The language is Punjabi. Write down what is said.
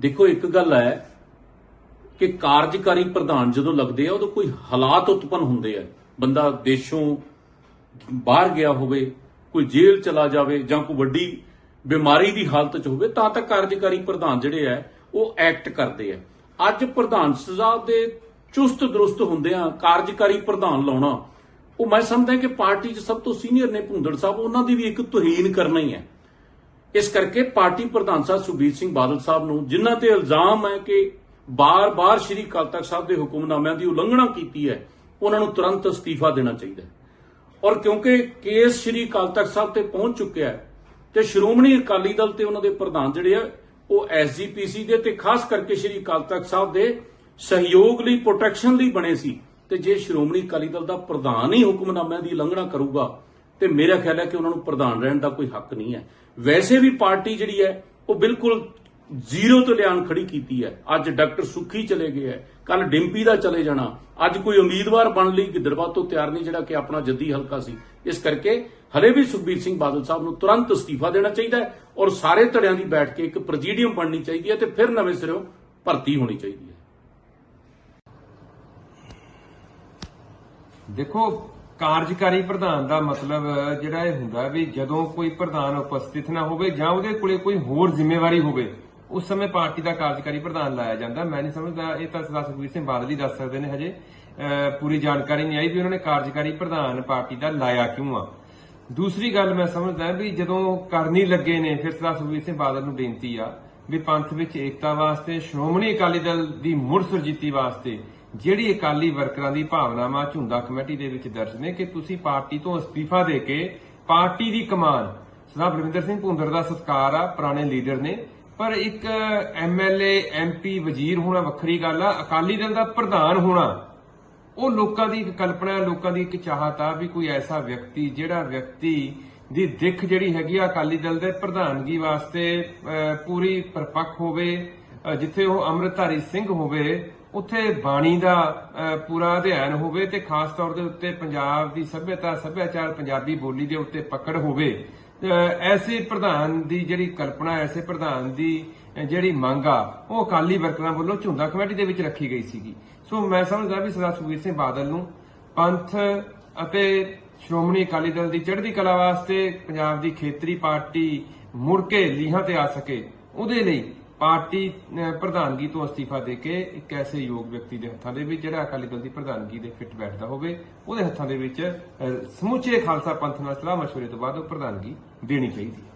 ਦੇਖੋ, ਇੱਕ ਗੱਲ ਹੈ ਕਿ ਕਾਰਜਕਾਰੀ ਪ੍ਰਧਾਨ ਜਦੋਂ ਲੱਗਦੇ ਆ, ਉਦੋਂ ਕੋਈ ਹਾਲਾਤ ਉਤਪਨ ਹੁੰਦੇ ਆ। ਬੰਦਾ ਦੇਸ਼ੋਂ ਬਾਹਰ ਗਿਆ ਹੋਵੇ, ਕੋਈ ਜੇਲ੍ਹ ਚਲਾ ਜਾਵੇ ਜਾਂ ਕੋਈ ਵੱਡੀ ਬਿਮਾਰੀ ਦੀ ਹਾਲਤ 'ਚ ਹੋਵੇ, ਤਾਂ ਤਾਂ ਕਾਰਜਕਾਰੀ ਪ੍ਰਧਾਨ ਜਿਹੜੇ ਆ, ਉਹ ਐਕਟ ਕਰਦੇ ਆ। ਅੱਜ ਪ੍ਰਧਾਨ ਸਾਹਿਬ ਦੇ ਚੁਸਤ ਦਰੁਸਤ ਹੁੰਦਿਆਂ ਕਾਰਜਕਾਰੀ ਪ੍ਰਧਾਨ ਲਾਉਣਾ। ਉਹ ਮੈਂ ਸਮਝਦਾ ਕਿ ਪਾਰਟੀ 'ਚ ਸਭ ਤੋਂ ਸੀਨੀਅਰ ਨੇ, ਭੁੰਦੜ ਸਾਹਿਬ, ਉਹਨਾਂ ਦੀ ਵੀ ਇੱਕ ਤੋਹੀਨ ਕਰਨਾ ਹੀ ਹੈ। ਇਸ ਕਰਕੇ ਪਾਰਟੀ ਪ੍ਰਧਾਨ ਸਾਹਿਬ ਸੁਖਬੀਰ ਸਿੰਘ ਬਾਦਲ ਸਾਹਿਬ ਨੂੰ, ਜਿਨ੍ਹਾਂ ਤੇ ਇਲਜ਼ਾਮ ਹੈ ਕਿ ਬਾਰ-ਬਾਰ ਸ਼੍ਰੀ ਅਕਾਲ ਤਖਤ ਸਾਹਿਬ ਦੇ ਹੁਕਮਨਾਮਿਆਂ ਦੀ ਉਲੰਘਣਾ ਕੀਤੀ ਹੈ, ਉਹਨਾਂ ਨੂੰ ਤੁਰੰਤ ਅਸਤੀਫਾ ਦੇਣਾ ਚਾਹੀਦਾ ਹੈ। ਔਰ ਕਿਉਂਕਿ ਕੇਸ ਸ਼੍ਰੀ ਅਕਾਲ ਤਖਤ ਸਾਹਿਬ ਤੇ ਪਹੁੰਚ ਚੁੱਕਿਆ ਹੈ, ਤੇ ਸ਼੍ਰੋਮਣੀ ਅਕਾਲੀ ਦਲ ਤੇ ਉਹਨਾਂ ਦੇ ਪ੍ਰਧਾਨ ਜਿਹੜੇ ਆ, ਉਹ ਐਸਜੀਪੀਸੀ ਦੇ ਤੇ ਖਾਸ ਕਰਕੇ ਸ਼੍ਰੀ ਅਕਾਲ ਤਖਤ ਸਾਹਿਬ ਦੇ ਸਹਿਯੋਗ ਲਈ ਪ੍ਰੋਟੈਕਸ਼ਨ ਲਈ ਬਣੇ ਸੀ, ਤੇ ਜੇ ਸ਼੍ਰੋਮਣੀ ਅਕਾਲੀ ਦਲ ਦਾ ਪ੍ਰਧਾਨ ਹੀ ਹੁਕਮਨਾਮਿਆਂ ਦੀ ਉਲੰਘਣਾ ਕਰੂਗਾ ਤੇ ਮੇਰਾ ਖਿਆਲ ਹੈ ਕਿ ਉਹਨਾਂ ਨੂੰ ਪ੍ਰਧਾਨ ਰਹਿਣ ਦਾ ਕੋਈ ਹੱਕ ਨਹੀਂ ਹੈ। ਵੈਸੇ ਵੀ ਪਾਰਟੀ ਜਿਹੜੀ ਹੈ, ਉਹ ਬਿਲਕੁਲ ਜ਼ੀਰੋ ਤੋਂ ਲਿਆਣ ਖੜੀ ਕੀਤੀ ਹੈ। ਅੱਜ ਡਾਕਟਰ ਸੁੱਖੀ ਚਲੇ ਗਏ ਹੈ ਕੱਲ ਡਿੰਪੀ ਦਾ ਚਲੇ ਜਾਣਾ। ਅੱਜ ਕੋਈ ਉਮੀਦਵਾਰ ਬਣ ਲਈ ਗਿੱਦੜਬਾਹ ਤੋਂ ਤਿਆਰ ਨਹੀਂ, ਜਿਹੜਾ ਕਿ ਆਪਣਾ ਜੱਦੀ ਹਲਕਾ ਸੀ। ਇਸ ਕਰਕੇ ਹਲੇ ਵੀ ਸੁਖਬੀਰ ਸਿੰਘ ਬਾਦਲ ਸਾਹਿਬ ਨੂੰ ਤੁਰੰਤ ਅਸਤੀਫਾ ਦੇਣਾ ਚਾਹੀਦਾ ਹੈ ਔਰ ਸਾਰੇ ਧੜਿਆਂ ਦੀ ਬੈਠ ਕੇ ਇੱਕ ਪ੍ਰੈਜ਼ੀਡੀਅਮ ਬਣਨੀ ਚਾਹੀਦੀ ਹੈ ਤੇ ਫਿਰ ਨਵੇਂ ਸਿਰੋਂ ਭਰਤੀ ਹੋਣੀ ਚਾਹੀਦੀ ਹੈ। ਦੇਖੋ ਕਾਰਜਕਾਰੀ ਪ੍ਰਧਾਨ ਦਾ ਮਤਲਬ ਜਿਹੜਾ ਇਹ ਹੁੰਦਾ ਵੀ ਜਦੋਂ ਕੋਈ ਪ੍ਰਧਾਨ ਉਪਸਥਿਤ ਨਾ ਹੋਵੇ ਜਾਂ ਉਹਦੇ ਕੋਲੇ ਕੋਈ ਹੋਰ ਜ਼ਿੰਮੇਵਾਰੀ ਹੋਵੇ, ਉਸ ਸਮੇਂ ਪਾਰਟੀ ਦਾ ਕਾਰਜਕਾਰੀ ਪ੍ਰਧਾਨ ਲਾਇਆ ਜਾਂਦਾ। ਮੈਂ ਨਹੀਂ ਸਮਝਦਾ, ਇਹ ਤਾਂ ਸਰਦਾਰ ਸੁਖਬੀਰ ਸਿੰਘ ਬਾਦਲ ਹੀ ਦੱਸ ਸਕਦੇ ਨੇ ਹਜੇ। ਪੂਰੀ ਜਾਣਕਾਰੀ ਨਹੀਂ ਆਈ ਵੀ ਉਹਨਾਂ ਨੇ ਕਾਰਜਕਾਰੀ ਪ੍ਰਧਾਨ ਪਾਰਟੀ ਦਾ ਲਾਇਆ ਕਿਉਂ ਆ। ਦੂਸਰੀ ਗੱਲ ਮੈਂ ਸਮਝਦਾ ਵੀ ਜਦੋਂ ਕਰਨੀ ਲੱਗੇ ਨੇ, ਫਿਰ ਸਰਦਾਰ ਸੁਖਬੀਰ ਸਿੰਘ ਬਾਦਲ ਨੂੰ ਬੇਨਤੀ ਆ ਵੀ ਪੰਥ ਵਿੱਚ ਏਕਤਾ ਵਾਸਤੇ, ਸ਼੍ਰੋਮਣੀ ਅਕਾਲੀ ਦਲ ਦੀ ਮੁੜ ਸੁਰਜੀਤੀ ਵਾਸਤੇ ਜਿਹੜੀ ਅਕਾਲੀ ਵਰਕਰਾਂ ਦੀ ਭਾਵਨਾਵਾਂ ਝੁੰਦਾ ਕਮੇਟੀ ਦੇ ਵਿੱਚ ਦਰਜ ਨੇ ਕਿ ਤੁਸੀਂ ਪਾਰਟੀ ਤੋਂ ਅਸਤੀਫਾ ਦੇ ਕੇ ਪਾਰਟੀ ਦੀ ਕਮਾਨ। ਸਰਦਾਰ ਬਲਵਿੰਦਰ ਸਿੰਘ ਭੁੰਦਰ ਦਾ ਸਤਿਕਾਰ ਆ, ਪੁਰਾਣੇ ਲੀਡਰ ਨੇ। ਪਰ ਇੱਕ ਐਮਐਲਏ ਐਮਪੀ ਵਜ਼ੀਰ ਹੋਣਾ ਵੱਖਰੀ ਗੱਲ ਆ, ਅਕਾਲੀ ਦਲ ਦਾ ਪ੍ਰਧਾਨ ਹੋਣਾ। ਉਹ ਲੋਕਾਂ ਦੀ ਇੱਕ ਕਲਪਨਾ, ਲੋਕਾਂ ਦੀ ਇੱਕ ਚਾਹਤ ਆ ਵੀ ਕੋਈ ਐਸਾ ਵਿਅਕਤੀ ਜਿਹੜਾ ਵਿਅਕਤੀ ਦੀ ਦਿੱਖ ਜਿਹੜੀ ਹੈਗੀ ਆ ਅਕਾਲੀ ਦਲ ਦੇ ਪ੍ਰਧਾਨਗੀ ਵਾਸਤੇ ਪੂਰੀ ਪਰਪੱਕ ਹੋਵੇ। ਜਿੱਥੇ ਉਹ ਅੰਮ੍ਰਿਤਧਾਰੀ ਸਿੰਘ ਹੋਵੇ, ਉੱਥੇ ਬਾਣੀ ਦਾ ਪੂਰਾ ਅਧਿਐਨ ਹੋਵੇ ਤੇ ਖਾਸ ਤੌਰ ਦੇ ਉੱਤੇ ਪੰਜਾਬ ਦੀ ਸੱਭਿਅਤਾ, ਸੱਭਿਆਚਾਰ ਪੰਜਾਬੀ ਬੋਲੀ ਦੇ ਉੱਤੇ ਪਕੜ ਹੋਵੇ ਐਸੇ ਪ੍ਰਧਾਨ ਦੀ ਜਿਹੜੀ ਕਲਪਨਾ, ਐਸੇ ਪ੍ਰਧਾਨ ਦੀ ਜਿਹੜੀ ਮੰਗ ਆ, ਉਹ ਅਕਾਲੀ ਵਰਕਰਾਂ ਵੱਲੋਂ ਝੁੰਦਾ ਕਮੇਟੀ ਦੇ ਵਿੱਚ ਰੱਖੀ ਗਈ ਸੀਗੀ। ਸੋ ਮੈਂ ਸਮਝਦਾ ਵੀ ਸਰਦਾਰ ਸੁਖਬੀਰ ਸਿੰਘ ਬਾਦਲ ਨੂੰ ਪੰਥ ਅਤੇ ਸ਼੍ਰੋਮਣੀ ਅਕਾਲੀ ਦਲ ਦੀ ਚੜ੍ਹਦੀ ਕਲਾ ਵਾਸਤੇ ਪੰਜਾਬ ਦੀ ਖੇਤਰੀ ਪਾਰਟੀ ਮੁੜ ਕੇ ਲੀਹਾਂ ਤੇ ਆ ਸਕੇ, ਉਹਦੇ ਲਈ ਪਾਰਟੀ ਪ੍ਰਧਾਨਗੀ ਤੋਂ ਅਸਤੀਫਾ ਦੇ ਕੇ ਇੱਕ ਐਸੇ ਯੋਗ ਵਿਅਕਤੀ ਦੇ ਹੱਥਾਂ ਦੇ ਵਿੱਚ ਜਿਹੜਾ ਅਕਾਲੀ ਦਲ ਦੀ ਪ੍ਰਧਾਨਗੀ ਦੇ ਫਿੱਟ ਬੈਠਦਾ ਹੋਵੇ, ਉਹਦੇ ਹੱਥਾਂ ਦੇ ਵਿੱਚ ਸਮੁੱਚੇ ਖਾਲਸਾ ਪੰਥ ਨਾਲ ਸਲਾਹ ਮਸ਼ਵਰੇ ਤੋਂ ਬਾਅਦ ਉਹ ਪ੍ਰਧਾਨਗੀ ਦੇਣੀ ਚਾਹੀਦੀ ਹੈ।